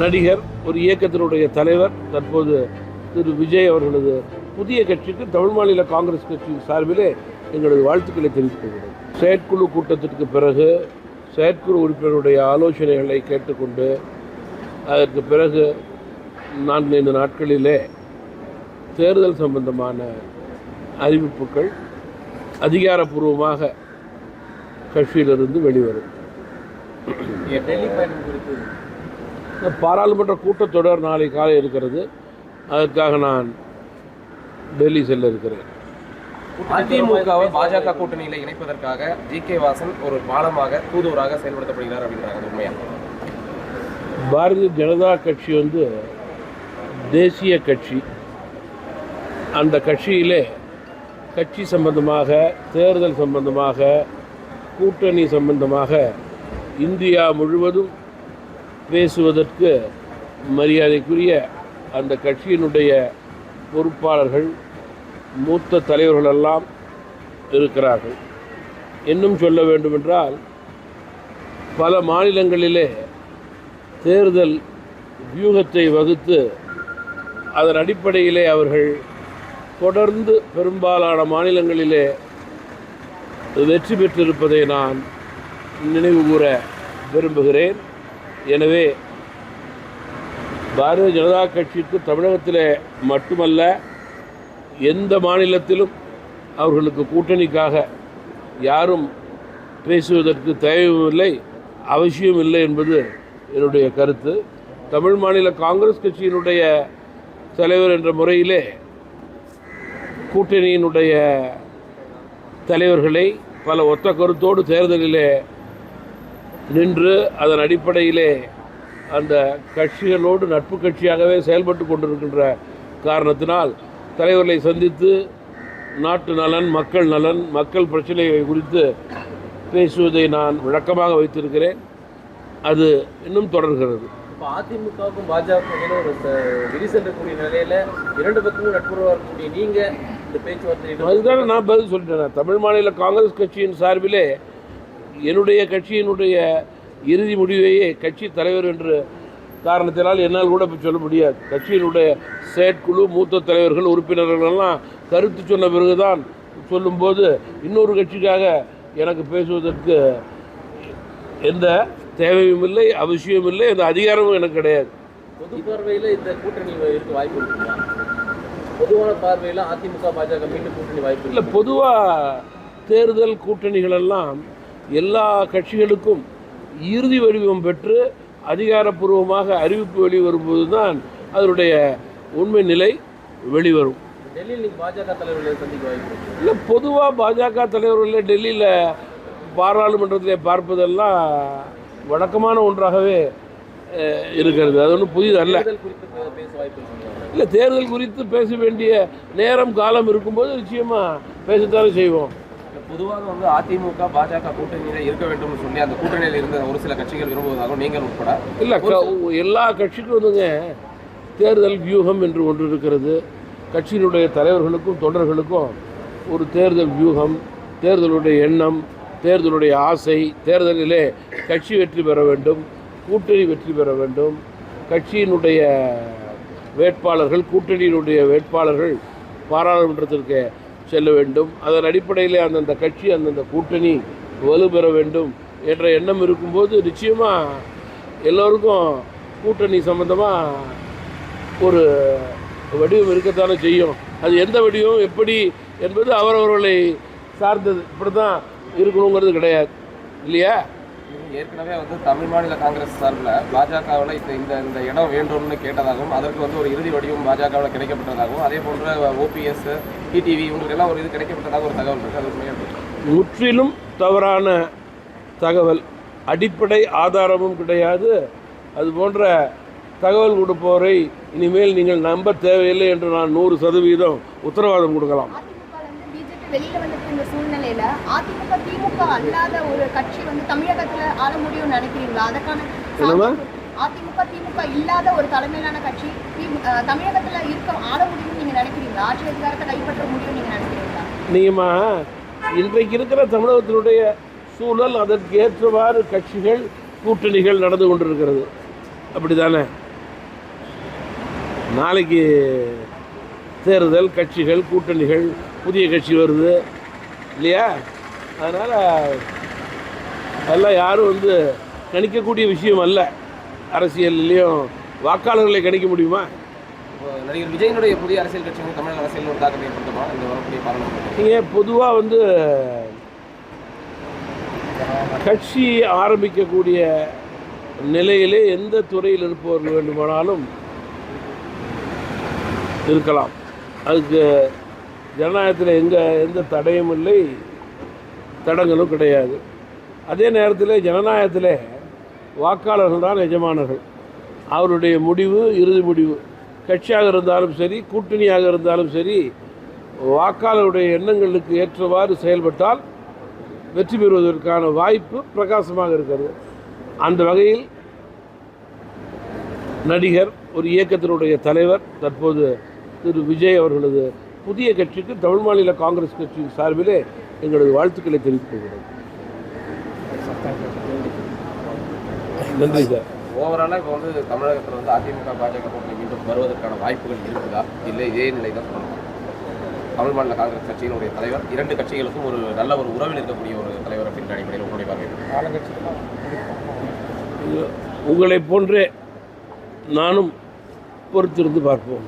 நடிகர் ஒரு இயக்கத்தினுடைய தலைவர் தற்போது திரு விஜய் அவர்களது புதிய கட்சிக்கு தமிழ் மாநில காங்கிரஸ் கட்சி சார்பிலே எங்களது வாழ்த்துக்களை தெரிவித்துக் கொள்கிறோம் செயற்குழு கூட்டத்திற்கு பிறகு செயற்குழு உறுப்பினருடைய ஆலோசனைகளை கேட்டுக்கொண்டு அதற்கு பிறகு நான்கு ஐந்து நாட்களிலே தேர்தல் சம்பந்தமான அறிவிப்புகள் அதிகாரப்பூர்வமாக கட்சியிலிருந்து வெளிவரும் டெல்லி பயணம் குறித்து இந்த பாராளுமன்ற கூட்டத்தொடர் நாளை காலை இருக்கிறது. அதற்காக நான் டெல்லி செல்ல இருக்கிறேன். அதிமுகவை பாஜக கூட்டணியில இணைப்பதற்காக ஜி கே வாசன் ஒரு பாலமாக தூதுவராக செயல்படுத்தப்படுகிறார் அப்படின்றாங்க உண்மையா? பாரதிய ஜனதா கட்சி வந்து தேசிய கட்சி. அந்த கட்சியிலே கட்சி சம்பந்தமாக தேர்தல் சம்பந்தமாக கூட்டணி சம்பந்தமாக இந்தியா முழுவதும் பேசுவதற்கு மரியாதைக்குரிய அந்த கட்சியினுடைய பொறுப்பாளர்கள் மூத்த தலைவர்களெல்லாம் இருக்கிறார்கள். இன்னும் சொல்ல வேண்டுமென்றால் பல மாநிலங்களிலே தேர்தல் வியூகத்தை வகுத்து அதன் அடிப்படையிலே அவர்கள் தொடர்ந்து பெரும்பாலான மாநிலங்களிலே வெற்றி பெற்றிருப்பதை நான் நினைவு கூற விரும்புகிறேன். எனவே பாரதிய ஜனதா கட்சிக்கு தமிழகத்தில் மட்டுமல்ல எந்த மாநிலத்திலும் அவர்களுக்கு கூட்டணிக்காக யாரும் பேசுவதற்கு தேவையில்லை அவசியம் இல்லை என்பது என்னுடைய கருத்து. தமிழ் மாநில காங்கிரஸ் கட்சியினுடைய தலைவர் என்ற முறையிலே கூட்டணியினுடைய தலைவர்களை பல ஒத்த கருத்தோடு தேர்தலிலே நின்று அதன் அடிப்படையிலே அந்த கட்சிகளோடு நட்பு கட்சியாகவே செயல்பட்டு கொண்டிருக்கின்ற காரணத்தினால் தலைவர்களை சந்தித்து நாட்டு நலன் மக்கள் நலன் மக்கள் பிரச்சனைகள் குறித்து பேசுவதை நான் விளக்கமாக வைத்திருக்கிறேன். அது இன்னும் தொடர்கிறது. இப்போ அதிமுகவுக்கும் பாஜகவுக்கும் ஒரு விரிசல் இருக்கக்கூடிய நிலையில இரண்டு பக்கமும் நட்புறவா இருக்கக்கூடிய நீங்க இந்த பேச்சுவார்த்தை அதுதானே நான் பதில் சொல்லிட்டேன். தமிழ் மாநில காங்கிரஸ் கட்சியின் சார்பிலே என்னுடைய கட்சியினுடைய இறுதி முடிவையே கட்சி தலைவர் என்று காரணத்தினால் என்னால் கூட இப்போ சொல்ல முடியாது. கட்சியினுடைய செயற்குழு மூத்த தலைவர்கள் உறுப்பினர்கள் எல்லாம் கருத்து சொன்ன பிறகுதான் சொல்லும்போது இன்னொரு கட்சிக்காக எனக்கு பேசுவதற்கு எந்த தேவையும் இல்லை அவசியமும் இல்லை எந்த அதிகாரமும் எனக்கு கிடையாது. பொது பார்வையில இந்த கூட்டணி இருக்க வாய்ப்பு இருக்குங்களா பொதுவான பார்வையில அதிமுக பாஜக மீண்டும் கூட்டணி வாய்ப்பு இல்லை பொதுவாக தேர்தல் கூட்டணிகளெல்லாம் எல்லா கட்சிகளுக்கும் இறுதி வடிவம் பெற்று அதிகாரப்பூர்வமாக அறிவிப்பு வெளிவரும்போது தான் அதனுடைய உண்மை நிலை வெளிவரும். டெல்லியில் பாஜக தலைவர்களை சந்திக்க வாய்ப்பு இல்லை பொதுவாக பாஜக தலைவர்கள் டெல்லியில் பாராளுமன்றத்திலே பார்ப்பதெல்லாம் வழக்கமான ஒன்றாகவே இருக்கிறது. அது ஒன்றும் புதிதல்ல. தேர்தல் குறித்து பே- பேச வாய்ப்பு இருக்குங்களா? இல்லை தேர்தல் குறித்து பேச வேண்டிய நேரம் காலம் இருக்கும்போது நிச்சயமாக பேசத்தானே செய்வோம். பொதுவாக வந்து அதிமுக பாஜக கூட்டணியில இருக்க வேண்டும் சொல்லி அந்த கூட்டணியில் இருந்த ஒரு சில கட்சிகள் விரும்புவதாகவும் நீங்கள் உட்பட இல்லை எல்லா கட்சிக்கும் வந்துங்க தேர்தல் வியூகம் என்று ஒன்று இருக்கிறது. கட்சியினுடைய தலைவர்களுக்கும் தொண்டர்களுக்கும் ஒரு தேர்தல் வியூகம் தேர்தலுடைய எண்ணம் தேர்தலுடைய ஆசை தேர்தலிலே கட்சி வெற்றி பெற வேண்டும் கூட்டணி வெற்றி பெற வேண்டும். கட்சியினுடைய வேட்பாளர்கள் கூட்டணியினுடைய வேட்பாளர்கள் பாராளுமன்றத்திற்கு செல்ல வேண்டும். அதன் அடிப்படையில் அந்தந்த கட்சி அந்தந்த கூட்டணி வலுப்பெற வேண்டும் என்ற எண்ணம் இருக்கும்போது நிச்சயமாக எல்லோருக்கும் கூட்டணி சம்பந்தமாக ஒரு வடிவம் இருக்கத்தானே செய்யும். அது எந்த வடிவம் எப்படி என்பது அவரவர்களை சார்ந்தது. இப்படி தான் இருக்கணுங்கிறது கிடையாது. இல்லையா? ஏற்கனவே வந்து தமிழ் மாநில காங்கிரஸ் சார்பில் பாஜகவில் இப்போ இந்த இந்த இடம் வேண்டும்னு கேட்டதாகவும் அதற்கு வந்து ஒரு இறுதி வடிவம் பாஜகவில் கிடைக்கப்பட்டதாகவும் அதே போன்ற ஓபிஎஸ் டிடிவி இவங்களுக்கெல்லாம் ஒரு இது கிடைக்கப்பட்டதாக ஒரு தகவல் இருக்குது அது உண்மையாக முற்றிலும் தவறான தகவல். அடிப்படை ஆதாரமும் கிடையாது. அது போன்ற தகவல் கொடுப்போரை இனிமேல் நீங்கள் நம்ப தேவையில்லை என்று நான் நூறு சதவீதம் உத்தரவாதம் கொடுக்கலாம். வெளியில வந்துட்டு இந்த சூழ்நிலையில அதிமுக திமுக அல்லாத ஒரு கட்சி வந்து தமிழகத்துல ஆள முடியும்னு நினைக்கிறீங்களா? அதற்கான? அதிமுக திமுக இல்லாத ஒரு தலைமையிலான கட்சி தமிழகத்துல இருக்க ஆள முடியும்னு நீங்க நினைக்கிறீங்களா? ஆட்சி அதிகாரத்தை கைப்பற்ற முடியும்னு நீங்க நினைக்கிறீங்களா? நீங்கம்மா இன்றைக்கு இருக்கிற தமிழகத்தினுடைய சூழல் அதற்கு ஏற்றவாறு கட்சிகள் கூட்டணிகள் நடந்து கொண்டிருக்கிறது. அப்படி தானே நாளைக்கு தேர்தல் கட்சிகள் கூட்டணிகள் புதிய கட்சி வருது. இல்லையா? அதனால் அதெல்லாம் யாரும் வந்து கணிக்கக்கூடிய விஷயம் அல்ல. அரசியல்லையும் வாக்காளர்களை கணிக்க முடியுமா? இப்போ நடிகர் விஜயனுடைய புதிய அரசியல் கட்சி வந்து தமிழக அரசியல் ஒரு தாக்கத்தை ஏற்படுத்துமா? இந்த வரக்கூடிய பாராளுமன்ற நீங்கள் பொதுவாக வந்து கட்சி ஆரம்பிக்கக்கூடிய நிலையிலே எந்த துறையில் இருப்பவர்கள் வேண்டுமானாலும் இருக்கலாம். அதுக்கு ஜனநாயகத்தில் எங்கே எந்த தடையும் இல்லை. தடங்களும் கிடையாது. அதே நேரத்தில் ஜனநாயகத்தில் வாக்காளர்கள் தான் எஜமானர்கள். அவருடைய முடிவு இறுதி முடிவு. கட்சியாக இருந்தாலும் சரி கூட்டணியாக இருந்தாலும் சரி வாக்காளருடைய எண்ணங்களுக்கு ஏற்றவாறு செயல்பட்டால் வெற்றி பெறுவதற்கான வாய்ப்பு பிரகாசமாக இருக்கிறது. அந்த வகையில் நடிகர் ஒரு இயக்கத்தினுடைய தலைவர் தற்போது திரு விஜய் அவர்களது புதிய கட்சிக்கு தமிழ் மாநில காங்கிரஸ் கட்சி சார்பிலே எங்களது வாழ்த்துக்களை தெரிவித்துக் கொள்கிறோம். நன்றி சார். ஓவராலாக இப்போ வந்து தமிழகத்தில் வந்து அதிமுக பாஜக கூட்டணி மீண்டும் வருவதற்கான வாய்ப்புகள் இருக்குதா? இல்லை இதே நிலை தான் சொல்லணும். தமிழ் மாநில காங்கிரஸ் கட்சியினுடைய தலைவர் இரண்டு கட்சிகளுக்கும் ஒரு நல்ல ஒரு உறவில் இருக்கக்கூடிய ஒரு தலைவர் அப்படின்ற அடிப்படையில் உங்களுடைய பார்வை உங்களைப் போன்றே நானும் பொறுத்திருந்து பார்ப்போம்.